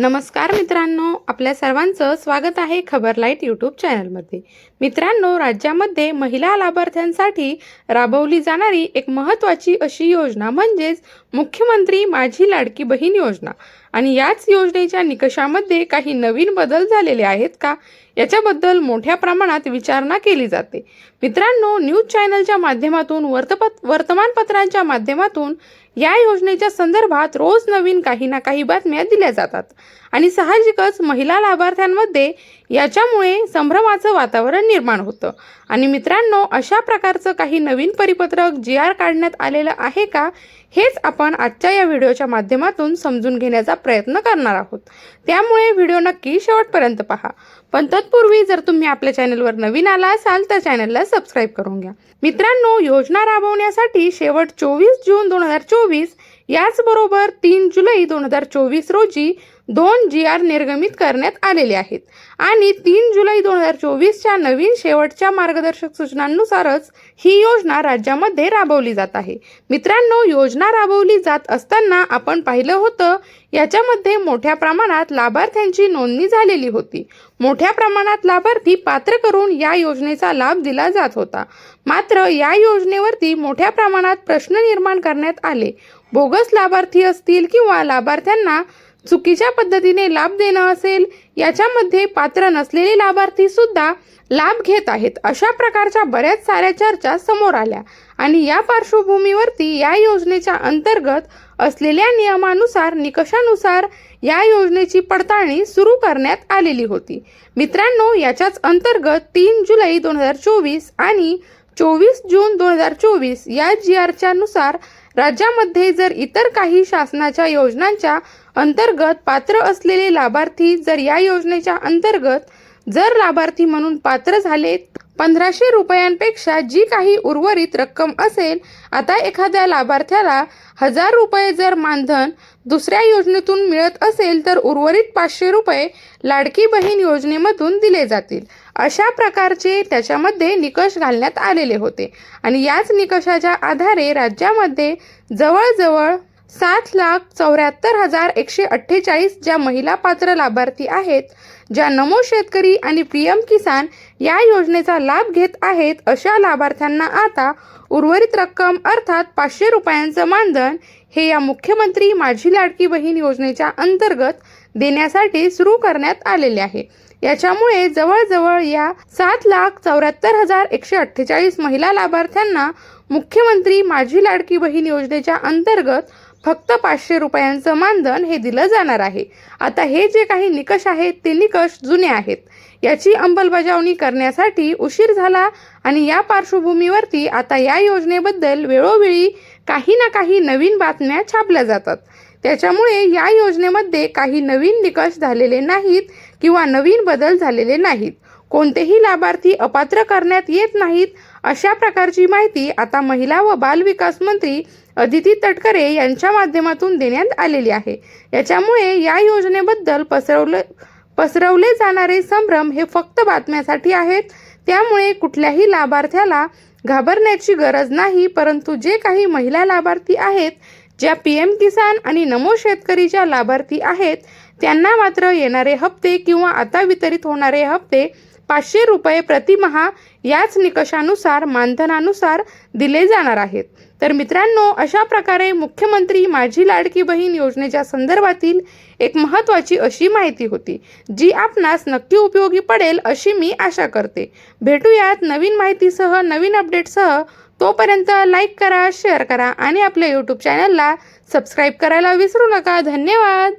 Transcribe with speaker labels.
Speaker 1: नमस्कार मित्रांनो आपल्या सर्वांचं स्वागत आहे खबर लाइट यूट्यूब चॅनलमध्ये. मित्रांनो राज्यामध्ये महिला लाभार्थ्यांसाठी राबवली जाणारी एक महत्त्वाची अशी योजना म्हणजेच मुख्यमंत्री माझी लाडकी बहीण योजना. आणि याच योजनेच्या निकषामध्ये काही नवीन बदल झालेले आहेत का? याच्याबद्दल मोठ्या प्रमाणात विचारणा केली जाते. मित्रांनो न्यूज चॅनलच्या माध्यमातून वर्तपत वर्तमानपत्रांच्या माध्यमातून या योजनेच्या संदर्भात रोज नवीन काही ना काही बातम्या दिल्या जातात. आणि साहजिकच महिला लाभार्थ्यांमध्ये याच्यामुळे संभ्रमाचं वातावरण निर्माण होतं. आणि मित्रांनो अशा प्रकारचं काही नवीन परिपत्रक जी आर काढण्यात आलेलं आहे का? हेच आपण आजच्या या व्हिडिओच्या माध्यमातून समजून घेण्याचा प्रयत्न करणार आहोत. त्यामुळे व्हिडिओ नक्की शेवटपर्यंत पहा. पण तत्पूर्वी जर तुम्ही आपल्या चॅनलवर नवीन आला असाल तर चॅनलला सबस्क्राईब करून घ्या. मित्रांनो योजना राबवण्यासाठी शेवट चोवीस जून दोन हजार चोवीस याचबरोबर तीन जुलै दोन हजार चोवीस रोजी दोन जी आर निर्गमित करण्यात आलेले आहेत. आणि तीन जुलै दोन हजार चोवीसच्या नवीन शेवटच्या मार्गदर्शक सूचनांनुसारच ही योजना राज्यामध्ये राबवली जात आहे. मित्रांनो योजना राबवली जात असताना आपण पाहिलं होतं याच्यामध्ये मोठ्या प्रमाणात लाभार्थ्यांची नोंदणी झालेली होती. मोठ्या प्रमाणात लाभार्थी पात्र करून या योजनेचा लाभ दिला जात होता. मात्र या योजनेवरती मोठ्या प्रमाणात प्रश्न निर्माण करण्यात आले. बोगस लाभार्थी असतील किंवा लाभार्थ्यांना चुकीच्या पद्धतीने लाभ देणं असेल याच्यामध्ये पात्र नसलेले लाभार्थी सुद्धा लाभ घेत आहेत. अशा प्रकारच्या बऱ्याच साऱ्या चर्चा समोर आल्या आणि या पार्श्वभूमीवरती या योजनेच्या अंतर्गत असलेल्या नियमानुसार निकषानुसार या योजनेची पडताळणी सुरू करण्यात आलेली होती. मित्रांनो याच्याच अंतर्गत तीन जुलै दोन हजार चोवीस आणि चोवीस जून दोन हजार चोवीस या जी आरच्या नुसार राज्यामध्ये जर इतर काही शासनाच्या योजनांच्या अंतर्गत पात्र असलेले लाभार्थी जर या योजनेच्या अंतर्गत जर लाभार्थी म्हणून पात्र झाले पंधराशे रुपयांपेक्षा जी काही उर्वरित रक्कम असेल आता एखाद्या लाभार्थ्याला हजार रुपये जर मानधन दुसऱ्या योजनेतून मिळत असेल तर उर्वरित पाचशे रुपये लाडकी बहीण योजनेमधून दिले जातील. अशा प्रकारचे त्याच्यामध्ये निकष घालण्यात आलेले होते. आणि याच निकषाच्या आधारे राज्यामध्ये जवळजवळ सात लाख चौऱ्याहत्तर हजार एकशे अठ्ठेचाळीस ज्या महिला पात्र लाभार्थी आहेत ज्या नमो शेतकरी आणि पी एम किसान या योजनेचा लाभ घेत आहेत अशा लाभार्थ्यांना आता उर्वरित रक्कम अर्थात पाचशे रुपयांचं मानधन हे या मुख्यमंत्री माझी लाडकी बहीण योजनेच्या अंतर्गत देण्यासाठी सुरू करण्यात आलेले आहे. याच्यामुळे जवळजवळ या सात लाख चौऱ्याहत्तर हजार एकशे अठ्ठेचाळीस महिला लाभार्थ्यांना मुख्यमंत्री माझी लाडकी बहीण योजनेच्या अंतर्गत फक्त पाचशे रुपयांचं मानधन हे दिलं जाणार आहे. आता हे जे काही निकष आहेत ते निकष जुने आहेत. याची अंमलबजावणी करण्यासाठी उशीर झाला आणि या पार्श्वभूमीवरती आता या योजनेबद्दल वेळोवेळी काही ना काही नवीन बातम्या छापल्या जातात. त्याच्यामुळे या योजनेमध्ये काही नवीन निकष झालेले नाहीत किंवा नवीन बदल झालेले नाहीत. कोणतेही लाभार्थी अपात्र करण्यात येत नाहीत अशा प्रकारची माहिती आता महिला व बालविकास मंत्री अदिती तटकरे यांच्या माध्यमातून देण्यात आलेली आहे. याच्यामुळे या योजनेबद्दल पसरवले पसरवले जाणारे संभ्रम हे फक्त बातम्यासाठी आहेत. त्यामुळे कुठल्याही लाभार्थ्याला घाबरण्याची गरज नाही परंतु जे काही महिला लाभार्थी आहेत ज्या पी एम किसान आणि नमो शेतकरीच्या लाभार्थी आहेत त्यांना मात्र येणारे हप्ते किंवा आता वितरित होणारे हप्ते पाचशे रुपये प्रतिमहा याच निकषानुसार मानधनानुसार दिले जाणार आहेत. तर मित्रांनो अशा प्रकारे मुख्यमंत्री माझी लाडकी बहीण योजनेच्या संदर्भातील एक महत्त्वाची अशी माहिती होती जी आपणास नक्की उपयोगी पडेल अशी मी आशा करते. भेटूयात नवीन माहितीसह नवीन अपडेटसह तोपर्यंत लाईक करा शेअर करा आणि आपल्या यूट्यूब चॅनलला सबस्क्राईब करायला विसरू नका. धन्यवाद!